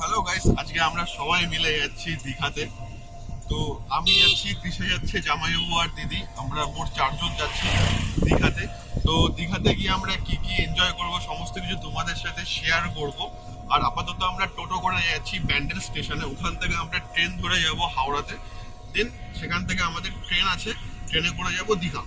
Hello guys আজকে আমরা সবাই মিলে যাচ্ছি দীঘাতে। তো আমি যাচ্ছি তৃষা যাচ্ছে, জামাইবাবু আর দিদি। আমরা মোট চারজন যাচ্ছি দীঘাতে। তো দীঘাতে গিয়ে আমরা কি কি এনজয় করব, সমস্ত কিছু তোমাদের সাথে শেয়ার করব। আর আপাতত আমরা টোটো করে যাচ্ছি ব্যান্ডেল স্টেশনে। ওখান থেকে আমরা ট্রেন ধরে যাব হাওড়াতে। দেন সেখান থেকে আমাদের ট্রেন আছে। ট্রেনে করে যাব দীঘা।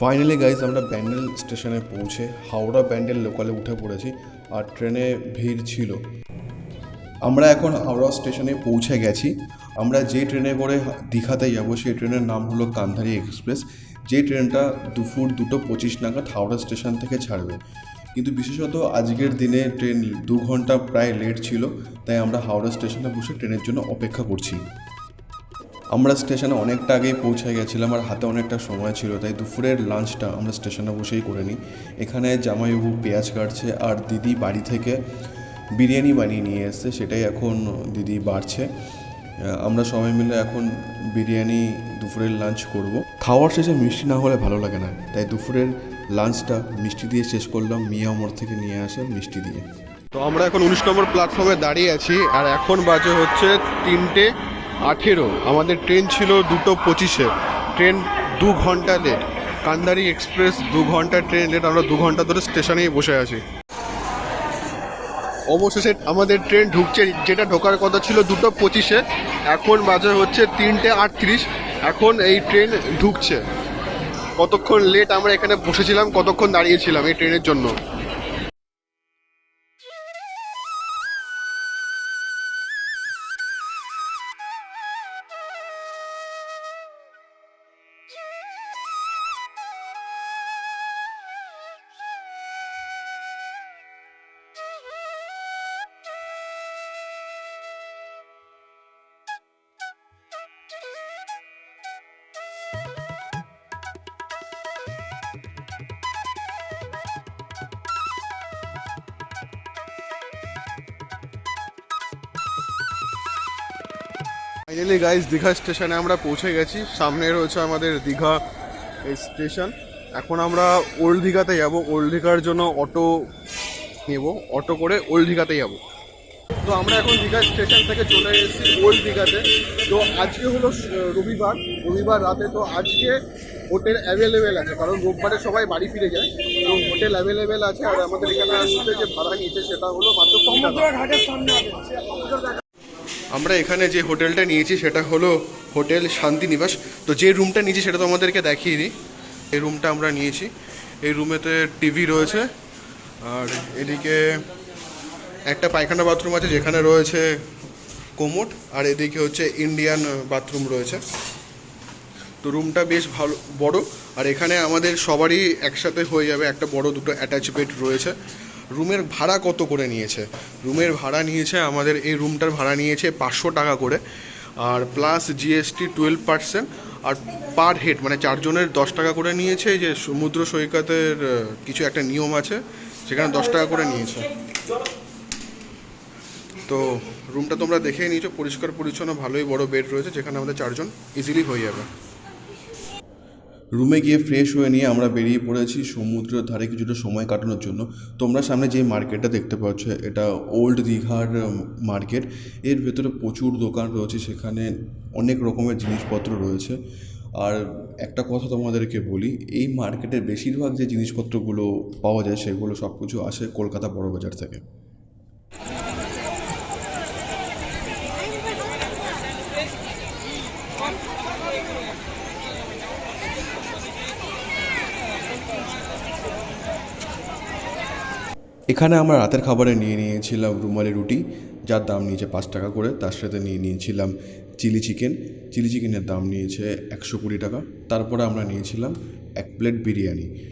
ফাইনালি গাইজ আমরা ব্যান্ডেল স্টেশনে পৌঁছে হাওড়া ব্যান্ডেল লোকালে উঠে পড়েছি আর ট্রেনে ভিড় ছিল। আমরা এখন হাওড়া স্টেশনে পৌঁছে গেছি। আমরা যে ট্রেনে করে দীঘাতে যাব, সেই ট্রেনের নাম হলো কান্ধারি এক্সপ্রেস। যে ট্রেনটা দুপুর দুটো পঁচিশ নাগাদ হাওড়া স্টেশন থেকে ছাড়বে। কিন্তু বিশেষত আজকের দিনে ট্রেন দু ঘণ্টা প্রায় লেট ছিল, তাই আমরা হাওড়া স্টেশনে বসে ট্রেনের জন্য অপেক্ষা করছি। আমরা স্টেশনে অনেকটা আগেই পৌঁছে গেছিলাম আর হাতে অনেকটা সময় ছিল, তাই দুপুরের লাঞ্চটা আমরা স্টেশনে বসেই করে নিই। এখানে জামাইবাবু পেঁয়াজ কাটছে আর দিদি বাড়ি থেকে বিরিয়ানি বানিয়ে নিয়ে এসছে, সেটাই এখন দিদি বাড়ছে। আমরা সবাই মিলে এখন বিরিয়ানি দুপুরের লাঞ্চ করব। খাওয়ার শেষে মিষ্টি না হলে ভালো লাগে না, তাই দুপুরের লাঞ্চটা মিষ্টি দিয়ে শেষ করলাম, মিয়া মোড় থেকে নিয়ে আসে মিষ্টি দিয়ে। তো আমরা এখন উনিশ নম্বর প্ল্যাটফর্মে দাঁড়িয়ে আছি, আর এখন বাজে হচ্ছে তিনটে আঠেরো। আমাদের ট্রেন ছিল দুটো পঁচিশে। ট্রেন দু ঘণ্টা লেট কান্দারি এক্সপ্রেস দু ঘণ্টা ট্রেন লেট আমরা দু ঘণ্টা ধরে স্টেশনেই বসে আছি। অবশেষে আমাদের ট্রেন ঢুকছে। যেটা ঢোকার কথা ছিল দুটো পঁচিশে। এখন বাজে হচ্ছে তিনটে আটত্রিশ। এখন এই ট্রেন ঢুকছে। কতক্ষণ লেট আমরা এখানে বসেছিলাম, কতক্ষণ দাঁড়িয়েছিলাম এই ট্রেনের জন্য? ফাইনালি গাইস দীঘা স্টেশনে আমরা পৌঁছে গেছি। সামনে রয়েছে আমাদের দীঘা স্টেশন। এখন আমরা ওল্ড দীঘাতে যাব। ওল্ড দীঘার জন্য অটো নেব। অটো করে ওল্ড দীঘাতে যাব। তো আমরা এখন দীঘা স্টেশন থেকে চলে এসেছি ওল্ড দীঘাতে। তো আজকে হলো রবিবার। রবিবার রাতে তো আজকে হোটেল অ্যাভেলেবেল আছে। কারণ রোববারে সবাই বাড়ি ফিরে যায়। তো হোটেল অ্যাভেলেবেল আছে। আর আমাদের এখানে আসতে যে ভাড়া নিয়েছে সেটা হলো মাত্র। আমরা এখানে যে হোটেলটা নিয়েছি সেটা হলো হোটেল শান্তিনিবাস। তো যে রুমটা নিয়েছি সেটা তো আমাদেরকে দেখিয়ে এই রুমটা আমরা নিয়েছি। এই রুমেতে টিভি রয়েছে। আর এদিকে একটা পায়খানা বাথরুম আছে যেখানে রয়েছে কোমোট আর এদিকে হচ্ছে ইন্ডিয়ান বাথরুম রয়েছে। তো রুমটা বেশ ভালো, বড়। আর এখানে আমাদের সবারই একসাথে হয়ে যাবে একটা বড় দুটো অ্যাটাচ বেড রয়েছে। রুমের ভাড়া কত করে নিয়েছে? রুমের ভাড়া নিয়েছে, আমাদের এই রুমটার ভাড়া নিয়েছে পাঁচশো টাকা করে। আর প্লাস জিএসটি টুয়েলভ পার্সেন্ট আর পার হেড মানে চারজনের দশ টাকা করে নিয়েছে যে সমুদ্র সৈকতের কিছু একটা নিয়ম আছে, সেখানে দশ টাকা করে নিয়েছে। তো রুমটা তোমরা দেখেই নিয়েছো, পরিষ্কার পরিচ্ছন্ন, ভালোই বড় বেড রয়েছে, যেখানে আমাদের চারজন ইজিলি হয়ে যাবে। রুমে গিয়ে ফ্রেশ হয়ে নিয়ে আমরা বেরিয়ে পড়েছি সমুদ্রের ধারে কিছুটা সময় কাটানোর জন্য। তোমরা সামনে যে মার্কেটটা দেখতে পাচ্ছ, এটা ওল্ড দীঘার মার্কেট। এর ভেতরে প্রচুর দোকান রয়েছে, সেখানে অনেক রকমের জিনিসপত্র রয়েছে। আর একটা কথা তোমাদেরকে বলি, এই মার্কেটের বেশিরভাগ যে জিনিসপত্রগুলো পাওয়া যায়, সেগুলো সব কিছু আসে কলকাতা বড় বাজার থেকে। এখানে আমরা রাতের খাবারে নিয়ে নিয়েছিলাম রুমালি রুটি, যার দাম নিয়েছে পাঁচ টাকা করে। তার সাথে নিয়ে নিয়েছিলাম চিলি চিকেন। চিলি চিকেনের দাম নিয়েছে একশো কুড়ি টাকা। তারপরে আমরা নিয়েছিলাম এক প্লেট বিরিয়ানি।